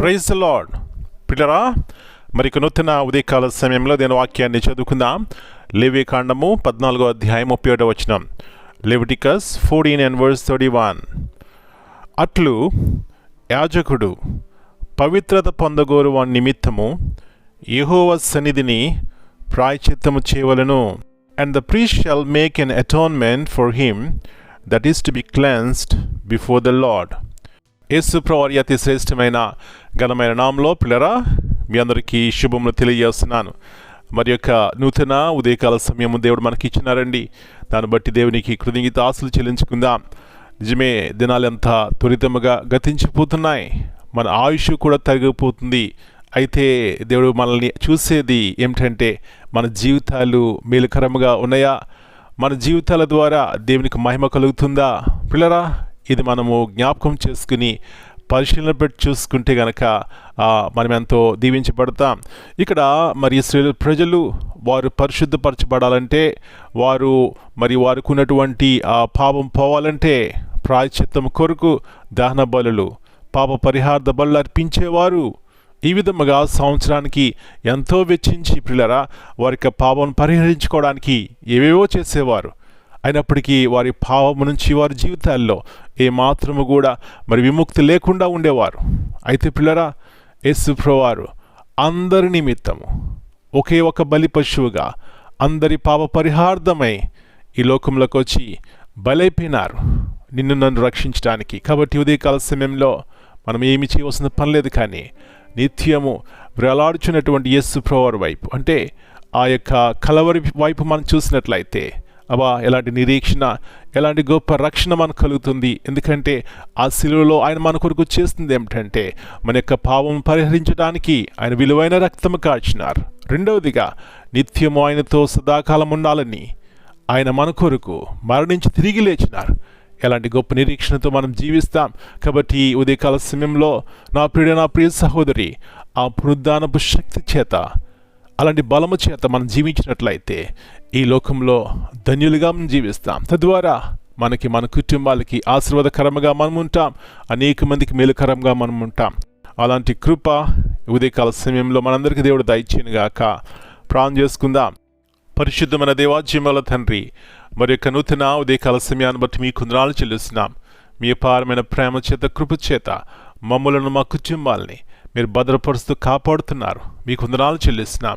Praise the lord పిల్లరా మరి నూతన ఉదయకాల సమయంలో నేను వాక్యాన్ని చదువుకుందాం. లేవి కాండము పద్నాలుగో అధ్యాయం ముప్పై ఒకటో వచనం. Leviticus fourteen and verse thirty one అట్లు యాజకుడు పవిత్రత పొందగోరు వాని నిమిత్తము యహోవ సన్నిధిని ప్రాయచిత్తము చేయవలను. And the priest shall make an atonement for him that is to be cleansed before the Lord యేసుప్రవారి అతి శ్రేష్టమైన ఘనమైన నామంలో పిల్లరా మీ అందరికీ శుభములు తెలియజేస్తున్నాను. మరి యొక్క నూతన ఉదయకాల సమయము దేవుడు మనకి ఇచ్చినారండి దాన్ని బట్టి దేవునికి కృతజ్ఞత ఆశలు చెల్లించుకుందాం. నిజమే దినాలంతా త్వరితముగా గతించిపోతున్నాయి. మన ఆయుష్ కూడా తగ్గిపోతుంది అయితే దేవుడు మనల్ని చూసేది ఏమిటంటే మన జీవితాలు మేలుకరముగా ఉన్నాయా? మన జీవితాల ద్వారా దేవునికి మహిమ కలుగుతుందా? పిల్లరా ఇది మనము జ్ఞాపకం చేసుకుని పరిశీలన పెట్టి చూసుకుంటే గనక మనం ఎంతో దీవించబడతాం. ఇక్కడ మరి ఇస్రాయేల్ ప్రజలు వారు పరిశుద్ధపరచబడాలంటే వారు మరి వారికి ఉన్నటువంటి ఆ పాపం పోవాలంటే ప్రాయశ్చిత్తం కొరకు దహన బలులు పాప పరిహార్థ బలు అర్పించేవారు. ఈ విధముగా సంవత్సరానికి ఎంతో వెచ్చించి పిల్లరా వారి యొక్క పాపం పరిహరించుకోవడానికి ఏవేవో చేసేవారు. అయినప్పటికీ వారి పాపము నుంచి వారి జీవితాల్లో ఏ మాత్రము కూడా మరి విముక్తి లేకుండా ఉండేవారు. అయితే పిల్లరా యేసుప్రవారు అందరి నిమిత్తము ఒకే ఒక బలి పశువుగా అందరి పాప పరిహార్థమై ఈ లోకంలోకి వచ్చి బలైపోయినారు. నిన్ను నన్ను రక్షించడానికి. కాబట్టి ఉదయకాల సమయంలో మనం ఏమి చేయవలసిన పని లేదు కానీ నిత్యము వేలాడుచున్నటువంటి యేసుప్రవారు వైపు అంటే ఆ యొక్క కలవరి వైపు మనం చూసినట్లయితే అబ్బా ఎలాంటి నిరీక్షణ ఎలాంటి గొప్ప రక్షణ మనకు కలుగుతుంది? ఎందుకంటే ఆ శిలువలో ఆయన మన కొరకు చేస్తుంది ఏమిటంటే మన యొక్క పాపం పరిహరించడానికి ఆయన విలువైన రక్తం కాచినారు. రెండవదిగా నిత్యము ఆయనతో సదాకాలం ఉండాలని ఆయన మన కొరకు మరణించి తిరిగి లేచినారు. ఎలాంటి గొప్ప నిరీక్షణతో మనం జీవిస్తాం. కాబట్టి ఉదయకాల సమయంలో నా ప్రియ నా ప్రియ సహోదరి ఆ పునరుద్ధానపు శక్తి చేత అలాంటి బలము చేత మనం జీవించినట్లయితే ఈ లోకంలో ధన్యులుగా మనం జీవిస్తాం. తద్వారా మనకి మన కుటుంబాలకి ఆశీర్వాదకరంగా మనం ఉంటాం. అనేక మందికి మేలుకరంగా మనం ఉంటాం. అలాంటి కృప ఉదయకాల సమయంలో మనందరికీ దేవుడు దయచేయనుగాక ప్రాణం చేసుకుందాం. పరిశుద్ధమైన దేవాజ్యముల తండ్రి మరి యొక్క నూతన ఉదయకాల సమయాన్ని బట్టి మీ కుందరాలు చెల్లిస్తున్నాం. మీ అపారమైన ప్రేమ చేత కృప చేత మమ్మలను మా కుటుంబాల్ని మీరు భద్రపరుస్తూ కాపాడుతున్నారు. మీకు వందనాలు చెల్లిస్తున్నాం.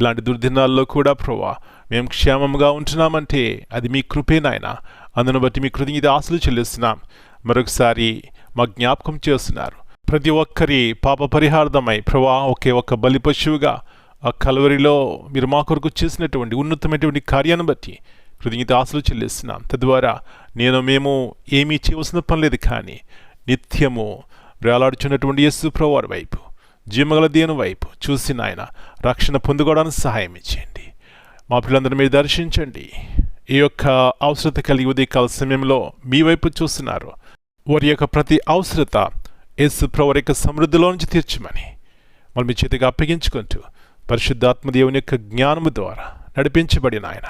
ఇలాంటి దుర్దినాల్లో కూడా ప్రభా మేము క్షేమంగా ఉంటున్నామంటే అది మీ కృపే నాయన. అందును బట్టి మీ కృతజ్ఞత ఆశలు చెల్లిస్తున్నాం. మరొకసారి మా జ్ఞాపకం చేస్తున్నారు. ప్రతి ఒక్కరి పాప పరిహార్థమై ప్రభా ఒకే ఒక్క బలి పశువుగా ఆ కలవరిలో మీరు మా కొరకు చేసినటువంటి ఉన్నతమైనటువంటి కార్యాన్ని బట్టి కృతజ్ఞత ఆశలు చెల్లిస్తున్నాం. తద్వారా నేను మేము ఏమీ చేయవలసిన పని లేదు కానీ నిత్యము వేలాడుచున్నటువంటి యేసుప్రవారి వైపు జీమగల దేని వైపు చూసి నాయన రక్షణ పొందుకోవడానికి సహాయం ఇచ్చేయండి. మా పిల్లలందరూ మీరు దర్శించండి. ఈ యొక్క అవసరత కలిగి ఉదయకాల సమయంలో మీ వైపు చూస్తున్నారు వారి యొక్క ప్రతి అవసరత యేసుప్రవర్ యొక్క సమృద్ధిలో నుంచి తీర్చమని మనం మీ చేతిగా అప్పగించుకుంటూ పరిశుద్ధాత్మ దేవుని యొక్క జ్ఞానము ద్వారా నడిపించబడిన ఆయన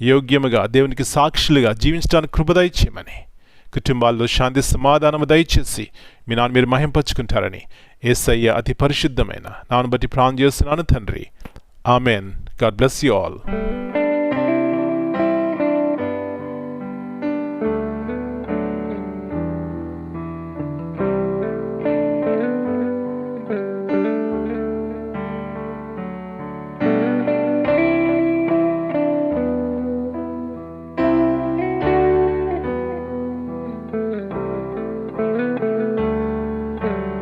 యోగ్యముగా దేవునికి సాక్షులుగా జీవించడానికి కృప దయచేయమని కుటుంబాల్లో శాంతి సమాధానము దయచేసి మీ నాన్న మీరు మహింపచ్చుకుంటారని ఏసయ్య అతి పరిశుద్ధమైన నాన్న బట్టి ప్రాణం చేస్తున్నాను తండ్రి. Amen. God bless you all.